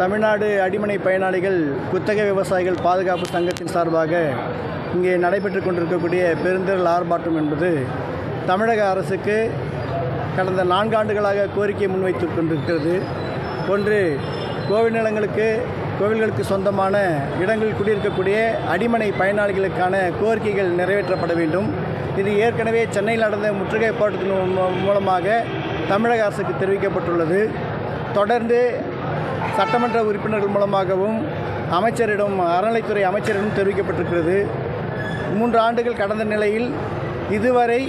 தமிழ்நாடு அடிமனை பயனாளிகள் குத்தகை விவசாயிகள் பாதுகாப்பு சங்கத்தின் சார்பாக இங்கே நடைபெற்று கொண்டிருக்கக்கூடிய பெருந்திரள் ஆர்ப்பாட்டம் என்பது தமிழக அரசுக்கு கடந்த நான்காண்டுகளாக கோரிக்கை முன்வைத்து கொண்டிருக்கிறது. ஒன்று கோவில் நிலங்களுக்கு கோவில்களுக்கு சொந்தமான இடங்களில் குடியிருக்கக்கூடிய அடிமனை பயனாளிகளுக்கான கோரிக்கைகள் நிறைவேற்றப்பட வேண்டும். இது ஏற்கனவே சென்னையில் நடந்த முற்றுகை போராட்டத்தின் மூலமாக தமிழக அரசுக்கு தெரிவிக்கப்பட்டுள்ளது. தொடர்ந்து சட்டமன்ற உறுப்பினர்கள் மூலமாகவும் அமைச்சரிடம் அறநிலைத்துறை அமைச்சரிடம் தெரிவிக்கப்பட்டிருக்கிறது. மூன்று ஆண்டுகள் கடந்த நிலையில் இதுவரை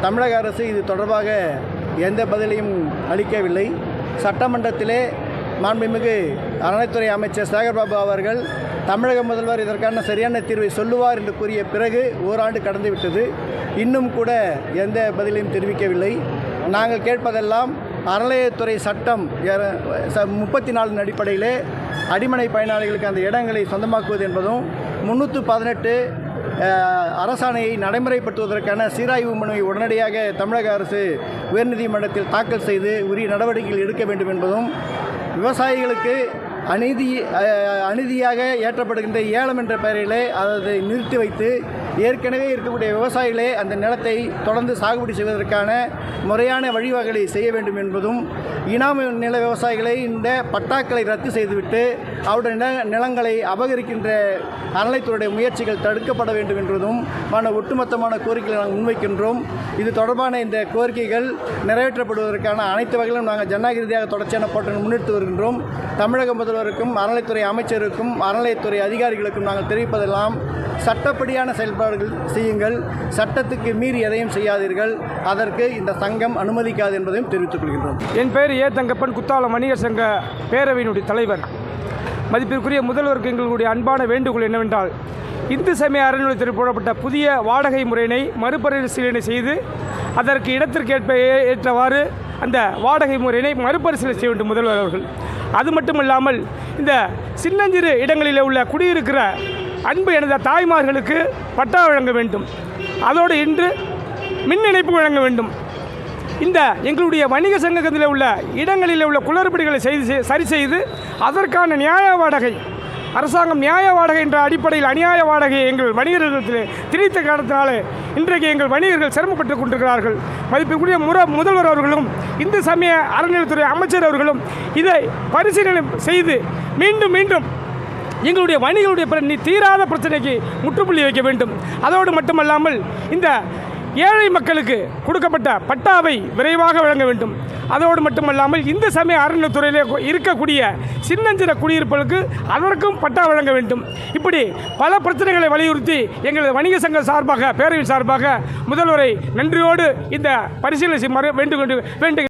தமிழக அரசு இது தொடர்பாக எந்த பதிலையும் அளிக்கவில்லை. சட்டமன்றத்திலே மாண்புமிகு அறநிலைத்துறை அமைச்சர் சேகர்பாபு அவர்கள் தமிழக முதல்வர் இதற்கான சரியான தீர்வை சொல்லுவார் என்று கூறிய பிறகு ஓராண்டு கடந்துவிட்டது. இன்னும் கூட எந்த பதிலையும் தெரிவிக்கவில்லை. நாங்கள் கேட்பதெல்லாம் அறநிலையத்துறை சட்டம் முப்பத்தி நாலின் அடிப்படையிலே அடிமனை பயனாளிகளுக்கு அந்த இடங்களை சொந்தமாக்குவது என்பதும் முன்னூற்று பதினெட்டு அரசாணையை நடைமுறைப்படுத்துவதற்கான சீராய்வு மனுவை உடனடியாக தமிழக அரசு உயர்நீதிமன்றத்தில் தாக்கல் செய்து உரிய நடவடிக்கைகள் எடுக்க வேண்டும் என்பதும் விவசாயிகளுக்கு அநீதி அநீதியாக ஏற்றப்படுகின்ற ஏலம் என்ற பெயரிலே அதை நிறுத்தி வைத்து ஏற்கனவே இருக்கக்கூடிய விவசாயிகளே அந்த நிலத்தை தொடர்ந்து சாகுபடி செய்வதற்கான முறையான வழிவகைகளை செய்ய வேண்டும் என்பதும் இனாம நில விவசாயிகளை இந்த பட்டாக்களை ரத்து செய்துவிட்டு அவருடைய நில நிலங்களை அபகரிக்கின்ற அறநிலைத்துறையுடைய முயற்சிகள் தடுக்கப்பட வேண்டும் என்பதும் ஒட்டுமொத்தமான கோரிக்கைகளை நாங்கள் முன்வைக்கின்றோம். இது தொடர்பான இந்த கோரிக்கைகள் நிறைவேற்றப்படுவதற்கான அனைத்து வகையிலும் நாங்கள் ஜனநாயக ரீதியாக தொடர்ச்சியான போட்டங்கள் முன்னெடுத்து வருகின்றோம். தமிழக முதல்வருக்கும் அறநிலைத்துறை அமைச்சருக்கும் அறநிலையத்துறை அதிகாரிகளுக்கும் நாங்கள் தெரிவிப்பதெல்லாம் சட்டப்படியான செயல்பாடுகள் செய்யுங்கள். சட்டத்துக்கு மீறி எதையும் செய்யாதீர்கள். அதற்கு இந்த சங்கம் அனுமதிக்காது என்பதையும் தெரிவித்துக் கொள்கின்றோம். என் பெயர் ஏ தங்கப்பன் குத்தாலம் வணிகர் சங்க பேரவையினுடைய தலைவர். மதிப்பிற்குரிய முதல்வருக்கு எங்களுடைய அன்பான வேண்டுகோள் என்னவென்றால் இந்து சமய அறநிலையத்தில் போடப்பட்ட புதிய வாடகை முறையினை மறுபரிசீலனை செய்து அதற்கு இடத்திற்கேற்ப ஏ- ஏற்றவாறு அந்த வாடகை முறையினை மறுபரிசீலனை செய்ய வேண்டும் முதல்வர் அவர்கள். அது மட்டும் இல்லாமல் இந்த சின்னஞ்சிறு இடங்களில் உள்ள குடியிருக்கிற அன்பு எனது தாய்மார்களுக்கு பட்டா வழங்க வேண்டும். அதோடு இன்று மின் இணைப்பு வழங்க வேண்டும். இந்த எங்களுடைய வணிக சங்கத்தில் உள்ள இடங்களில் உள்ள குளறுபடிகளை செய்து சரி செய்து அதற்கான நியாய வாடகை அரசாங்கம் நியாய வாடகை என்ற அடிப்படையில் அநியாய வாடகையை எங்கள் வணிகர்களிடத்தில் திணித்த காரணத்தினாலே இன்றைக்கு எங்கள் வணிகர்கள் சிரமப்பட்டு கொண்டிருக்கிறார்கள். மதிப்பிற்குரிய முற முதல்வர் அவர்களும் இந்து சமய அறநிலையத்துறை அமைச்சர் அவர்களும் இதை பரிசீலனை செய்து மீண்டும் மீண்டும் எங்களுடைய வணிகளுடைய நீ- தீராத பிரச்சனைக்கு முற்றுப்புள்ளி வைக்க வேண்டும். அதோடு மட்டுமல்லாமல் இந்த ஏழை மக்களுக்கு கொடுக்கப்பட்ட பட்டாவை விரைவாக வழங்க வேண்டும். அதோடு மட்டுமல்லாமல் இந்த சமய அறநிலைத்துறையிலே இருக்கக்கூடிய சின்னஞ்சிற குடியிருப்புகளுக்கு அதற்கும் பட்டா வழங்க வேண்டும். இப்படி பல பிரச்சனைகளை வலியுறுத்தி எங்களது வணிக சங்க சார்பாக பேரவை சார்பாக முதல்வரை நன்றியோடு இந்த பரிசீலனை மறு- வேண்டும் என்று வேண்டு